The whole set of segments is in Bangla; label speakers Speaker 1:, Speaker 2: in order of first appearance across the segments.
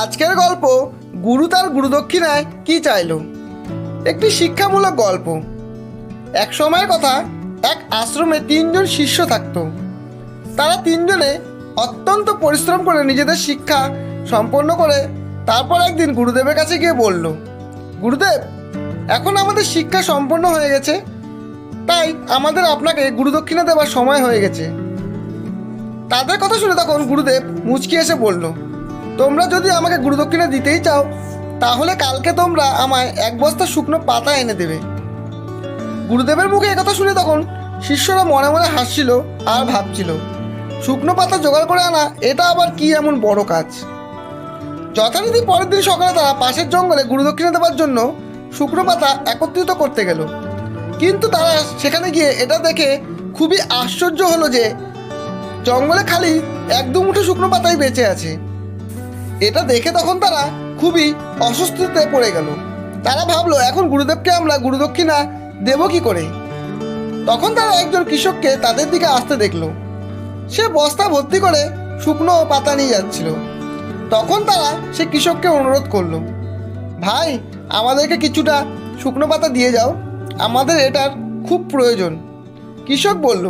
Speaker 1: আজকের গল্প, গুরু তার গুরুদক্ষিণায় কি চাইলো? একটি শিক্ষামূলক গল্প। এক সময়ের কথা, এক আশ্রমে তিনজন শিষ্য থাকতো। তারা তিনজনে অত্যন্ত পরিশ্রম করে নিজেদের শিক্ষা সম্পন্ন করে তারপর একদিন গুরুদেবের কাছে গিয়ে বলল, গুরুদেব, এখন আমাদের শিক্ষা সম্পন্ন হয়ে গেছে। তাই আমাদের আপনাকে গুরুদক্ষিণা দেওয়ার সময় হয়ে গেছে। তাদের কথা শুনে তখন গুরুদেব মুচকি এসে বলল তোমরা যদি আমাকে গুরুদক্ষিণা দিতেই চাও, তাহলে কালকে তোমরা আমায় এক বস্তা শুকনো পাতা এনে দেবে। গুরুদেবের মুখে একথা শুনে তখন শিষ্যরা মনে মনে হাসছিল আর ভাবছিল, শুকনো পাতা জোগাড় করে আনা, এটা আবার কি এমন বড় কাজ? যথারীতি পরের দিন সকালে তারা পাশের জঙ্গলে গুরুদক্ষিণা দেওয়ার জন্য শুকনো পাতা একত্রিত করতে গেল। কিন্তু তারা সেখানে গিয়ে এটা দেখে খুবই আশ্চর্য হলো যে, জঙ্গলে খালি এক দু মুঠো শুকনো পাতাই বেঁচে আছে। এটা দেখে তখন তারা খুবই অস্বস্তিতে পড়ে গেল। তারা ভাবলো, এখন গুরুদেবকে আমরা গুরুদক্ষিণা দেব কি করে? তখন তারা একজন কৃষককে তাদের দিকে আসতে দেখল। সে বস্তা ভর্তি করে শুকনো পাতা নিয়ে যাচ্ছিল। তখন তারা সে কৃষককে অনুরোধ করল, ভাই, আমাদেরকে কিছুটা শুকনো পাতা দিয়ে যাও। আমাদের এটার খুব প্রয়োজন। কৃষক বলল,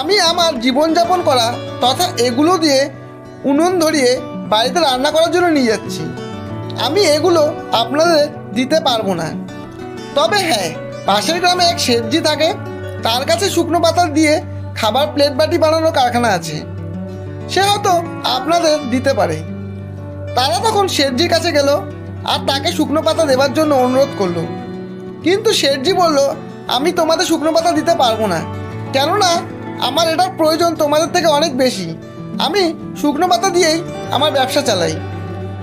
Speaker 1: আমি আমার জীবনযাপন করা তথা এগুলো দিয়ে উনুন ধরিয়ে বাড়িতে রান্না করার জন্য নিয়ে যাচ্ছি। আমি এগুলো আপনাদের দিতে পারব না। তবে হ্যাঁ পাশের গ্রামে এক শেঠজি থাকে। তার কাছে শুকনো পাতা দিয়ে খাবার প্লেট বাটি বানানোর কারখানা আছে। সে হয়তো আপনাদের দিতে পারে। তারা তখন শেঠজির কাছে গেল আর তাকে শুকনো পাতা দেওয়ার জন্য অনুরোধ করল। কিন্তু শেঠজি বলল, আমি তোমাদের শুকনো পাতা দিতে পারব না। কেননা, আমার এটার প্রয়োজন তোমাদের থেকে অনেক বেশি। আমি শুকনো পাতা দিয়েই আমার ব্যবসা চালাই।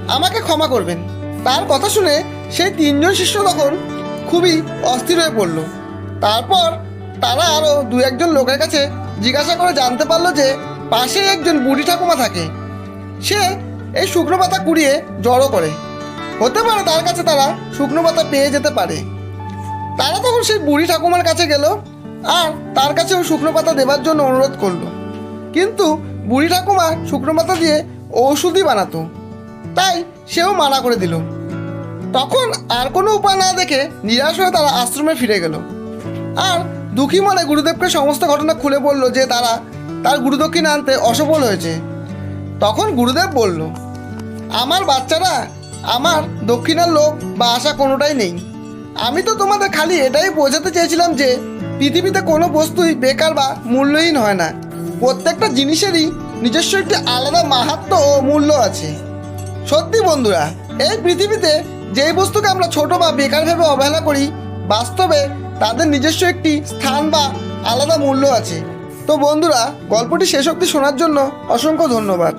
Speaker 1: আমাকে ক্ষমা করবেন। তার কথা শুনে সেই তিনজন শিষ্য তখন খুবই অস্থির হয়ে পড়ল। তারপর তারা আরও দু একজন লোকের কাছে জিজ্ঞাসা করে জানতে পারল যে পাশেই একজন বুড়ি ঠাকুমা থাকে। সে এই শুকনো পাতা কুড়িয়ে জড়ো করে। হতে পারে তার কাছে তারা শুকনো পাতা পেয়ে যেতে পারে। তারা তখন সেই বুড়ি ঠাকুমার কাছে গেল আর তার কাছেও শুকনো পাতা দেবার জন্য অনুরোধ করল। কিন্তু বুড়ি ঠাকুমা শুকনো পাতা দিয়ে ঔষধি বানাতো। তাই সেও মানা করে দিল। তখন আর কোনো উপায় না দেখে নিরাশ হয়ে তারা আশ্রমে ফিরে গেল। আর দুঃখী মনে গুরুদেবকে সমস্ত ঘটনা খুলে বলল যে তারা তার গুরুদক্ষিণা আনতে অসফল হয়েছে। তখন গুরুদেব বলল, আমার বাচ্চারা, আমার দক্ষিণার লোক বা আশা কোনোটাই নেই। আমি তো তোমাদের খালি এটাই বোঝাতে চেয়েছিলাম যে পৃথিবীতে কোনো বস্তুই বেকার বা মূল্যহীন হয় না। প্রত্যেকটা জিনিসেরই নিজস্ব একটি আলাদা মাহাত্ম ও মূল্য আছে। সত্যি বন্ধুরা, এই পৃথিবীতে যেই বস্তুকে আমরা ছোট বা বেকার ভেবে অবহেলা করি, বাস্তবে তাদের নিজস্ব একটি স্থান বা আলাদা মূল্য আছে। তো বন্ধুরা, গল্পটি শেষ অবধি শোনার জন্য অসংখ্য ধন্যবাদ।